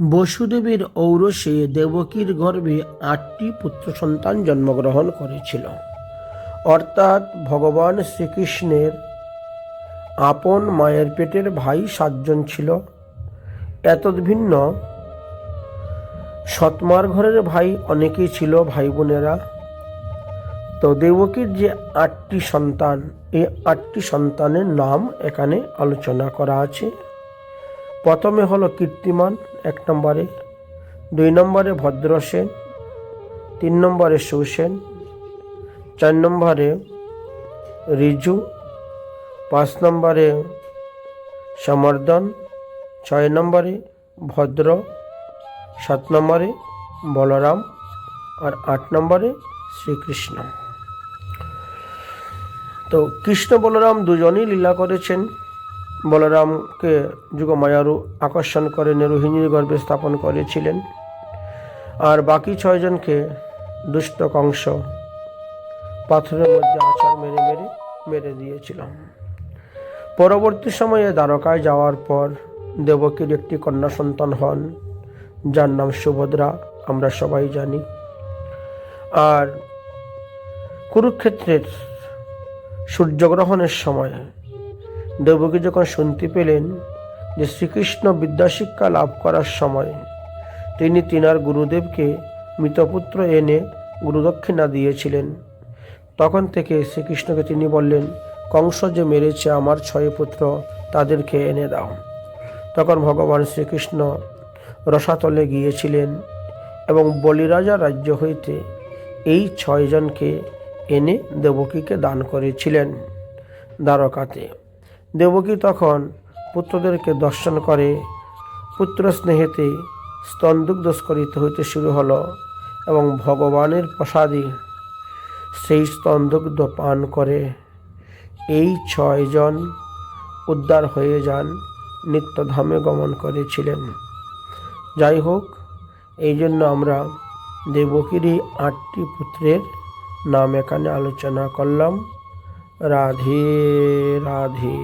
বসুদেবের ঔরসে দেবকীর গর্ভে আটটি পুত্র সন্তান জন্মগ্রহণ করেছিল। অর্থাৎ ভগবান শ্রীকৃষ্ণের আপন মায়ের পেটের ভাই সাতজন ছিল। এতদ্ভিন্ন সৎমার ঘরের ভাই অনেকেই ছিল ভাই বোনেরা। তো দেবকীর যে আটটি সন্তান, এই আটটি সন্তানের নাম এখানে আলোচনা করা আছে। প্রথমে হলো কীর্তিমান, এক নম্বরে। দুই নম্বরে ভদ্রসেন তিন নম্বরে সুসেন চার নম্বরে রিজু, পাঁচ নম্বরে সমর্দন, ছয় নম্বরে ভদ্র, সাত নম্বরে বলরাম আর আট নম্বরে শ্রীকৃষ্ণ। তো কৃষ্ণ বলরাম দুজনই লীলা করেছেন। বলরামকে যুগমায়ারু আকর্ষণ করে রোহিণীর গর্ভে স্থাপন করেছিলেন। আর বাকি ছয়জনকে দুষ্ট কংস পাথরের মধ্যে আচার মেরে মেরে মেরে দিয়েছিল। পরবর্তী সময়ে দ্বারকায় যাওয়ার পর দেবকীর একটি কন্যা সন্তান হন, যার নাম সুভদ্রা, আমরা সবাই জানি। আর কুরুক্ষেত্রের সূর্যগ্রহণের সময় দেবকী যখন শুনতে পেলেন যে শ্রীকৃষ্ণ বিদ্যাশিক্ষা লাভ করার সময় তিনি তিনার গুরুদেবকে মৃতপুত্র এনে গুরুদক্ষিণা দিয়েছিলেন, তখন থেকে শ্রীকৃষ্ণকে তিনি বললেন, কংস যে মেরেছে আমার ছয় পুত্র, তাদেরকে এনে দাও। তখন ভগবান শ্রীকৃষ্ণ রসাতলে গিয়েছিলেন এবং বলিরাজা রাজ্য হইতে এই ছয়জনকে এনে দেবকীকে দান করেছিলেন দ্বারকাতে। দেবকী তখন পুত্রদেরকে দর্শন করে পুত্র স্নেহেতে স্তন্দুগ্ধস্করিত হইতে শুরু হলো এবং ভগবানের প্রসাদে সেই স্তন্দুগ্ধ পান করে। এই ছয়জন উদ্ধার হয়ে যান, নিত্যধামে গমন করেছিলেন। যাই হোক, এই জন্য আমরা দেবকীরই আটটি পুত্রের নাম এখানে আলোচনা করলাম। রাধে রাধে